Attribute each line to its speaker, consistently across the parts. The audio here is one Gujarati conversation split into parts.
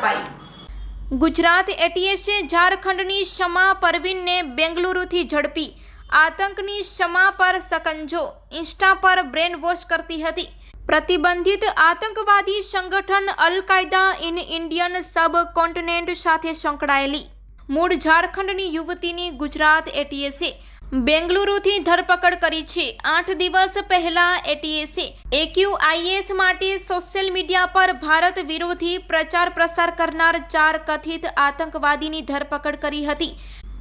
Speaker 1: ઝડપાઈ. ગુજરાત એટીએસે ઝારખંડની શમા પરવીનને બેંગલુરુથી ઝડપી. આતંકની શમા પર સકંજો. ઇન્સ્ટા પર બ્રેન વોશ કરતી હતી. પ્રતિબંધિત આતંકવાદી સંગઠન અલ કાયદા ઇન ઇન્ડિયન સબ કોન્ટિનેન્ટ સાથે સંકળાયેલી. મૂળ ઝારખંડની યુવતીની ગુજરાત એટીએસે બેંગલુરુથી ધરપકડ કરી છે. આઠ દિવસ પહેલા એટીએસે એક્યુઆઈએસ માટે સોશિયલ મીડિયા પર ભારત વિરોધી પ્રચાર પ્રસાર કરનાર ચાર કથિત આતંકવાદીની ધરપકડ કરી હતી.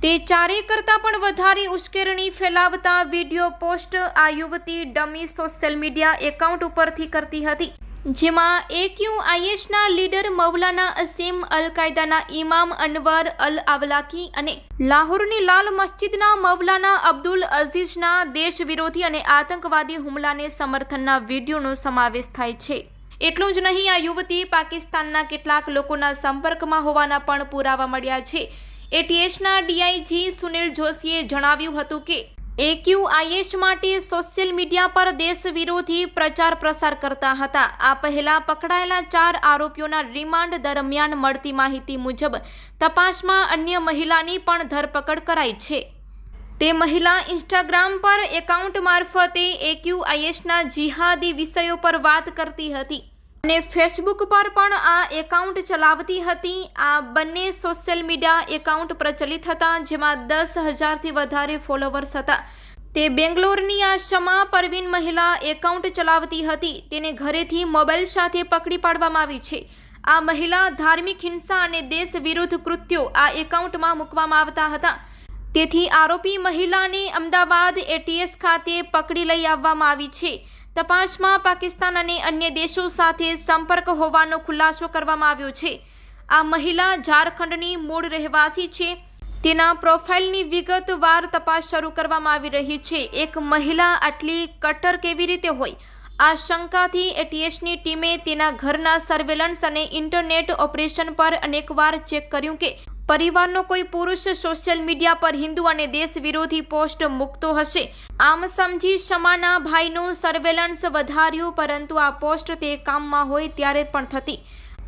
Speaker 1: તે ચારેય કરતાં પણ વધારે ઉશ્કેરણી ફેલાવતા વીડિયો પોસ્ટ આ યુવતી ડમી સોશિયલ મીડિયા એકાઉન્ટ ઉપરથી કરતી હતી. જેમાં એક્યુઆઈએસના લીડર મૌલાના અસીમ અલ કાયદાના ઇમામ અનવર અલ આવલાકી અને લાહોરની લાલ મસ્જિદના મૌલાના અબ્દુલ અઝીઝના દેશ વિરોધી અને આતંકવાદી હુમલાને સમર્થનના વિડીયોનો સમાવેશ થાય છે. એટલું જ નહીં, આ યુવતી પાકિસ્તાનના કેટલાક લોકોના સંપર્કમાં હોવાના પણ પુરાવા મળ્યા છે. એટીએસના ડીઆઈજી સુનિલ જોશીએ જણાવ્યું હતું કે એક્યુઆઈએસ માટે સોશિયલ મીડિયા પર દેશ વિરોધી પ્રચાર પ્રસાર કરતા હતા. આ પહેલા પકડાયેલા ચાર આરોપીઓના રિમાન્ડ દરમિયાન મળતી માહિતી મુજબ તપાસમાં અન્ય મહિલાની પણ ધરપકડ કરાઈ છે. તે મહિલા ઇન્સ્ટાગ્રામ પર એકાઉન્ટ મારફતે એક્યુઆઈએસના જિહાદી વિષયો પર વાત કરતી હતી. અને ફેસબુક પર પણ આ એકાઉન્ટ ચલાવતી હતી. આ બંને સોશિયલ મીડિયા એકાઉન્ટ પ્રચલિત હતા, જેમાં દસ હજારથી વધારે ફોલોવર્સ હતા. તે બેંગ્લોરની આ શમા પરવીન મહિલા એકાઉન્ટ ચલાવતી હતી. તેને ઘરેથી મોબાઈલ સાથે પકડી પાડવામાં આવી છે. આ મહિલા ધાર્મિક હિંસા અને દેશ વિરુદ્ધ કૃત્યો આ એકાઉન્ટમાં મૂકવામાં આવતા હતા. તેથી આરોપી મહિલાને અમદાવાદ એટીએસ ખાતે પકડી લઈ આવવામાં આવી છે. તપાસમાં પાકિસ્તાન અને અન્ય દેશો સાથે સંપર્ક હોવાનો ખુલાસો કરવામાં આવ્યો છે. આ મહિલા ઝારખંડની મૂળ રહેવાસી છે. તેના પ્રોફાઇલની વિગતવાર તપાસ શરૂ કરવામાં આવી રહી છે. એક મહિલા આટલી કટ્ટર કેવી રીતે હોય? આ શંકાથી એટીએસની ટીમે તેના ઘરના સર્વેલન્સ અને ઇન્ટરનેટ ઓપરેશન પર અનેકવાર ચેક કર્યું કે પરિવારનો કોઈ પુરુષ સોશિયલ મીડિયા પર હિન્દુ અને દેશ વિરોધી પોસ્ટ મૂકતો હશે. આમ સમજી શમાના ભાઈનું સર્વેલન્સ વધાર્યું, પરંતુ આ પોસ્ટ તે કામમાં હોય ત્યારે પણ થતી.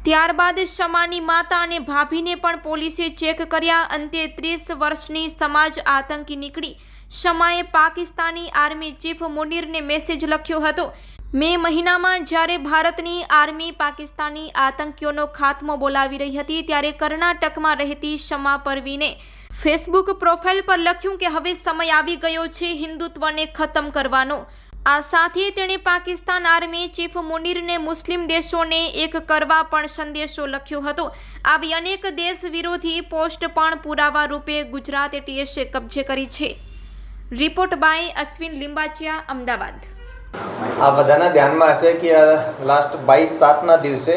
Speaker 1: ત્યારબાદ શમાની માતા અને ભાભીને પણ પોલીસે ચેક કર્યા, અંતે ત્રીસ વર્ષની સમાજ આતંકી નીકળી. શમાએ પાકિસ્તાની આર્મી ચીફ મુનીરને મેસેજ લખ્યો હતો. મે મહિનામાં જ્યારે ભારતની આર્મી પાકિસ્તાની આતંકીઓનો ખાત્મો બોલાવી રહી હતી, ત્યારે કર્ણાટકમાં રહેતી શમા પરવીને ફેસબુક પ્રોફાઇલ પર લખ્યું કે હવે સમય આવી ગયો છે હિન્દુત્વને ખતમ કરવાનો. આ સાથે તેણે પાકિસ્તાન આર્મી ચીફ મુનીરને મુસ્લિમ દેશોને એક કરવા પણ સંદેશો લખ્યો હતો. આવી અનેક દેશ વિરોધી પોસ્ટ પણ પુરાવા રૂપે ગુજરાત એટીએસે કબજે કરી છે. Report by Ashwin Limbachiya, Ahmedabad.
Speaker 2: આ બધાના ધ્યાનમાં હશે કે લાસ્ટ બાવીસ સાતના દિવસે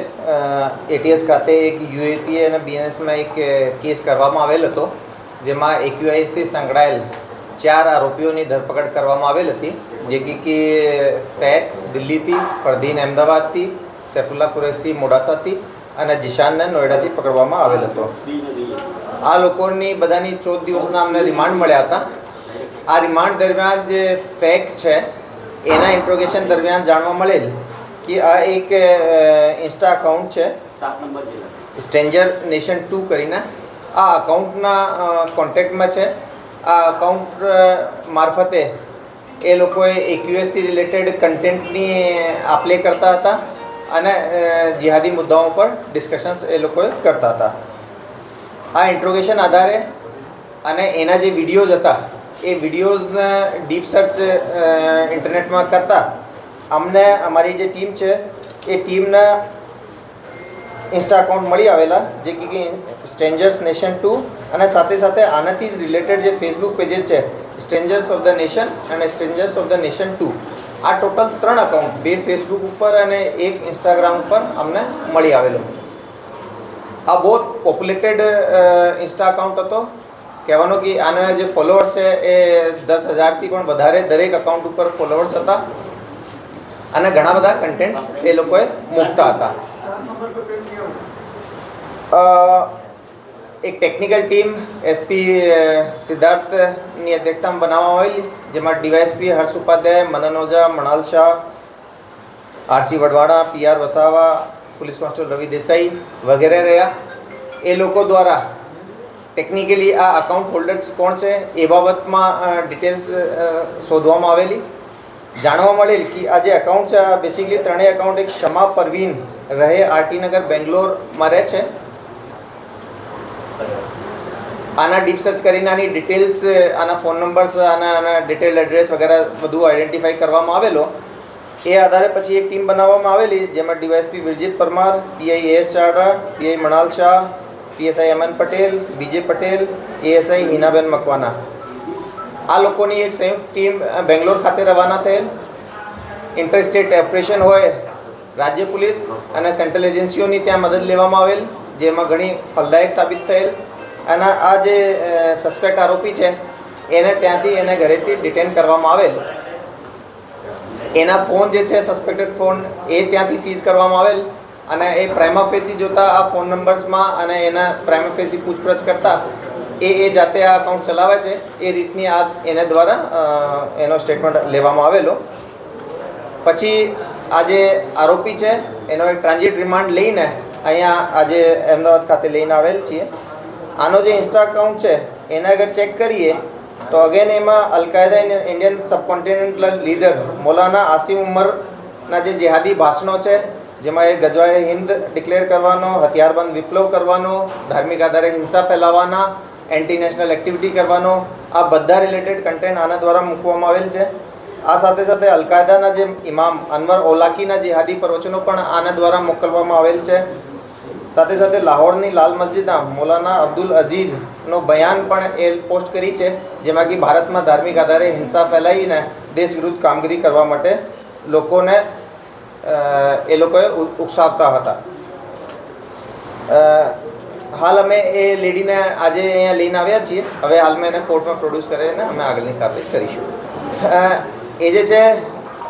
Speaker 2: એટીએસ ખાતે એક યુએપીએ અને બીએનએસમાં એક કેસ કરવામાં આવેલ હતો, જેમાં એક્યુઆઈએસથી સંકળાયેલ ચાર આરોપીઓની ધરપકડ કરવામાં આવેલ હતી, જે કે ફેક, દિલ્હીથી ફરદીન અમદાવાદથી, સૈફુલ્લા કુરેશી, મોડાસાથી અને જીશાનને નોઈડાથી પકડવામાં આવેલ હતો. આ લોકોની બધાની ચૌદ દિવસના અમને રિમાન્ડ મળ્યા હતા. આ રિમાન્ડ દરમિયાન જે ફેક છે એના ઇન્ટ્રોગેશન દરમિયાન જાણવા મળેલ કે આ એક ઇન્સ્ટા અકાઉન્ટ છે. સ્ટ્રેન્જર નેશન ટુ કરીને આ અકાઉન્ટના કોન્ટેક્ટમાં છે. આ અકાઉન્ટ મારફતે એ લોકોએ એક્યુએસથી રિલેટેડ કન્ટેન્ટની આપલે કરતા હતા અને જિહાદી મુદ્દાઓ પર ડિસ્કશન્સ એ લોકોએ કરતા હતા. આ ઇન્ટ્રોગેશન આધારે અને એના જે વિડીયોઝ હતા એ વિડીયોઝને ડીપ સર્ચ ઇન્ટરનેટમાં કરતા, અમને અમારી જે ટીમ છે, એ ટીમના ઇન્સ્ટા અકાઉન્ટ મળી આવેલા, જે કે સ્ટ્રેન્જર્સ નેશન ટુ અને સાથે સાથે આનાથી જ રિલેટેડ જે ફેસબુક પેજીસ છે સ્ટ્રેન્જર્સ ઓફ ધ નેશન અને strangers of the nation to આ ટોટલ ત્રણ અકાઉન્ટ બે ફેસબુક ઉપર અને એક ઇન્સ્ટાગ્રામ ઉપર અમને મળી આવેલો. આ બહુ પોપ્યુલેટેડ ઇન્સ્ટા અકાઉન્ટ હતો. કહેવાનો કે આના જે ફોલોઅર્સ છે એ દસ હજારથી પણ વધારે દરેક અકાઉન્ટ ઉપર ફોલોઅર્સ હતા. અને ઘણા બધા કન્ટેન્ટ્સ એ લોકોએ મૂકતા હતા. એક ટેકનિકલ ટીમ એસપી સિદ્ધાર્થની અધ્યક્ષતામાં બનાવવામાં આવેલી, જેમાં DYSP Harsh Upadhyay, Manan Ojha, Manal Shah RC Vadvada PR Vasava, police constable Ravi Desai વગેરે રહ્યા. એ લોકો દ્વારા ટેકનિકલી આ અકાઉન્ટ હોલ્ડર્સ કોણ છે એ બાબતમાં ડિટેલ્સ શોધવામાં આવેલી. જાણવા મળેલ કે આ જે અકાઉન્ટ છે, આ બેસિકલી ત્રણેય અકાઉન્ટ એક ક્ષમા પરવીન રહે આરટી નગર, બેંગ્લોરમાં રહે છે. આના ડીપ સર્ચ કરીને આની ડિટેલ્સ આના ફોન નંબર્સ આના આના ડિટેલ એડ્રેસ વગેરે બધું આઈડેન્ટિફાઈ કરવામાં આવેલો. એ આધારે પછી એક ટીમ બનાવવામાં આવેલી, જેમાં DYSP Virjit Parmar PI S Chada PI Manal Shah PSI Aman Patel, BJ Patel, ASI હિનાબેન મકવાના. આ લોકોની એક સંયુક્ત ટીમ બેંગ્લોર ખાતે રવાના થયેલ. ઇન્ટરસ્ટેટ ઓપરેશન હોય, રાજ્ય પોલીસ અને સેન્ટ્રલ એજન્સીઓની ત્યાં મદદ લેવામાં આવેલ, જેમાં ઘણી ફલદાયક સાબિત થયેલ. અને આ જે સસ્પેક્ટ આરોપી છે, એને ત્યાંથી એને ઘરેથી ડિટેન કરવામાં આવેલ. એના ફોન જે છે સસ્પેક્ટેડ ફોન એ ત્યાંથી સીઝ કરવામાં આવેલ. અને એ પ્રાઇમાફેસી જોતા આ ફોન નંબર્સમાં અને એના પ્રાઇમાફેસી પૂછપરછ કરતા, એ એ જાતે આ અકાઉન્ટ ચલાવે છે. એ રીતની આ એના દ્વારા એનો સ્ટેટમેન્ટ લેવામાં આવેલો. પછી આ જે આરોપી છે, એનો એક ટ્રાન્ઝિટ રિમાન્ડ લઈને અહીંયા આજે અમદાવાદ ખાતે લઈને આવેલ છીએ. આનો જે ઇન્સ્ટા અકાઉન્ટ છે, એના આગળ ચેક કરીએ, તો અગેન એમાં al Qaeda Indian subcontinental leader Maulana Asim ઉમરના જે જેહાદી ભાષણો છે જેમાં એ ગજવાએ હિન્દ ડિક્લેર કરવાનો, હથિયારબંધ વિપ્લવ કરવાનો, ધાર્મિક આધારે હિંસા ફેલાવવાના એન્ટી નેશનલ એક્ટિવિટી કરવાનો, આ બધા રિલેટેડ કન્ટેન્ટ આના દ્વારા મૂકવામાં આવેલ છે. આ સાથે સાથે અલકાયદાના જે ઇમામ અનવર ઓલાકીના જેહાદી પ્રવચનો પણ આના દ્વારા મોકલવામાં આવેલ છે. સાથે સાથે લાહોરની લાલ મસ્જિદના મૌલાના અબ્દુલ અઝીઝનો બયાન પણ એ પોસ્ટ કરી છે, જેમાં કે ભારતમાં ધાર્મિક આધારે હિંસા ફેલાવીને દેશ વિરુદ્ધ કામગીરી કરવા માટે લોકોને એ લોકોએ ઉકસાવતા હતા. હાલ અમે એ લેડીને આજે અહીંયા લઈને આવ્યા છીએ. હવે હાલ મેં એને કોર્ટમાં પ્રોડ્યુસ કરીને અમે આગળની કાર્યવાહી કરીશું. એ જે છે,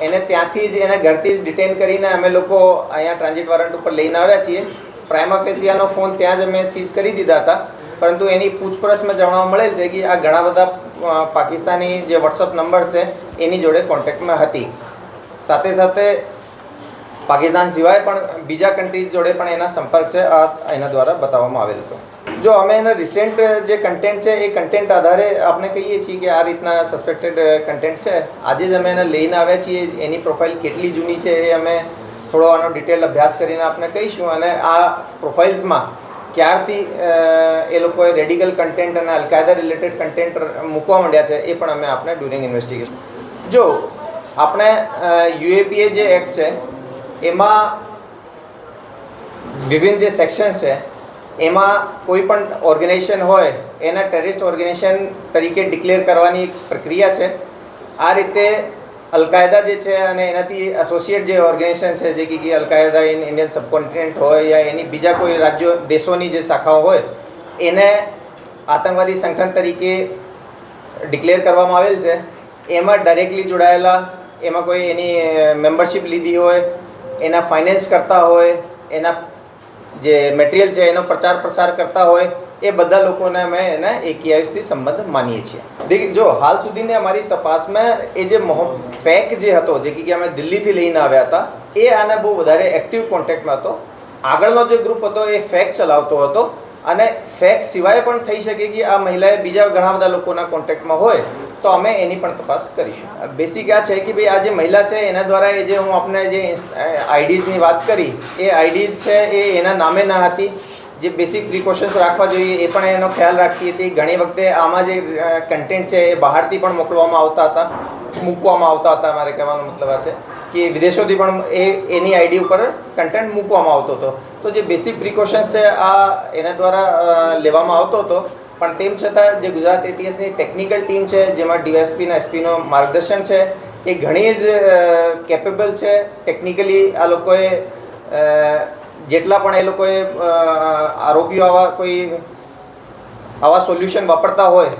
Speaker 2: એને ત્યાંથી જ એના ઘરથી જ ડિટેન કરીને અમે લોકો અહીંયા ટ્રાન્ઝિટ વોરંટ ઉપર લઈને આવ્યા છીએ. પ્રાઇમા ફેસિયાનો ફોન ત્યાં જ અમે સીઝ કરી દીધા હતા. પરંતુ એની પૂછપરછમાં જાણવા મળેલ છે કે આ ઘણા બધા પાકિસ્તાની જે વોટ્સઅપ નંબર છે, એની જોડે કોન્ટેક્ટમાં હતી. સાથે સાથે પાકિસ્તાન સિવાય પણ બીજા કન્ટ્રીઝ જોડે પણ એના સંપર્ક છે, આ એના દ્વારા બતાવવામાં આવેલ હતો. જો અમે એના રિસેન્ટ જે કન્ટેન્ટ છે, એ કન્ટેન્ટ આધારે આપણે કહીએ છીએ કે આ રીતના સસ્પેક્ટેડ કન્ટેન્ટ છે. આજે જ અમે એને લઈને આવ્યા છીએ, એની પ્રોફાઇલ કેટલી જૂની છે એ અમે થોડો આનો ડિટેલ અભ્યાસ કરીને આપણે કહીશું અને આ પ્રોફાઇલ્સમાં ક્યારથી એ લોકોએ રેડિકલ કન્ટેન્ટ અને અલકાયદા રિલેટેડ કન્ટેન્ટ મૂકવા માંડ્યા છે, એ પણ અમે આપણે ડ્યુરિંગ ઇન્વેસ્ટિગેશન જો આપણે યુએપીએ જે એક્ટ છે એમાં વિભિન્ન જે સેક્શન્સ છે, એમાં કોઈ પણ ઓર્ગેનાઇઝેશન હોય, એના ટેરરિસ્ટ ઓર્ગેનાઇઝેશન તરીકે ડિક્લેર કરવાની એક પ્રક્રિયા છે. આ રીતે અલકાયદા જે છે અને એનાથી એસોસિએટ જે ઓર્ગેનાઇઝેશન છે, જે કે અલકાયદા ઇન ઇન્ડિયન સબકોન્ટિનેન્ટ હોય યા એની બીજા કોઈ રાજ્યો, દેશોની જે શાખાઓ હોય, એને આતંકવાદી સંગઠન તરીકે ડિક્લેર કરવામાં આવેલ છે. એમાં ડાયરેક્ટલી જોડાયેલા, એમાં કોઈ એની મેમ્બરશિપ લીધી હોય એના ફાઇનાન્સ કરતા હોય, એના જે મટીરિયલ છે, એનો પ્રચાર પ્રસાર કરતા હોય, એ બધા લોકોને અમે એને એકેઆઈથી સંબંધ માનીએ છીએ. દેખ, જો હાલ સુધીની અમારી તપાસમાં એ જે ફેક જે હતો, જે કે અમે દિલ્હીથી લઈને આવ્યા હતા, એ આને બહુ વધારે એક્ટિવ કોન્ટેક્ટમાં હતો. આગળનો જે ગ્રુપ હતો, એ ફેક ચલાવતો હતો અને ફેક સિવાય પણ થઈ શકે કે આ મહિલાએ બીજા ઘણા બધા લોકોના કોન્ટેક્ટમાં હોય. તો અમે એની પણ તપાસ કરીશું. બેસિક આ છે કે ભાઈ આ જે મહિલા છે, એના દ્વારા એ જે હું આપને જે આઈડીઝની વાત કરી, એ આઈડીઝ છે, એ એના નામે ના હતી. જે બેસિક પ્રિકોશન્સ રાખવા જોઈએ, એ પણ એનો ખ્યાલ રાખતી હતી ઘણી વખતે આમાં જે કન્ટેન્ટ છે, એ બહારથી પણ મોકલવામાં આવતા હતા, મૂકવામાં આવતા હતા, મારે કહેવાનો મતલબ આ છે, કે વિદેશોથી પણ એ, એની આઈડી ઉપર કન્ટેન્ટ મૂકવામાં આવતો હતો. તો જે બેસિક પ્રિકોશન્સ છે, આ એના દ્વારા લેવામાં આવતો હતો પણ તેમ છતાં જે ગુજરાત એટીએસની ટેકનિકલ ટીમ છે, જેમાં ડીએસપીના એસપીનો માર્ગદર્શન છે, એ ઘણી જ કેપેબલ છે. ટેકનિકલી આ લોકોએ જેટલા પણ એ લોકોએ આરોપીઓ આવા કોઈ આવા સોલ્યુશન વાપરતા હોય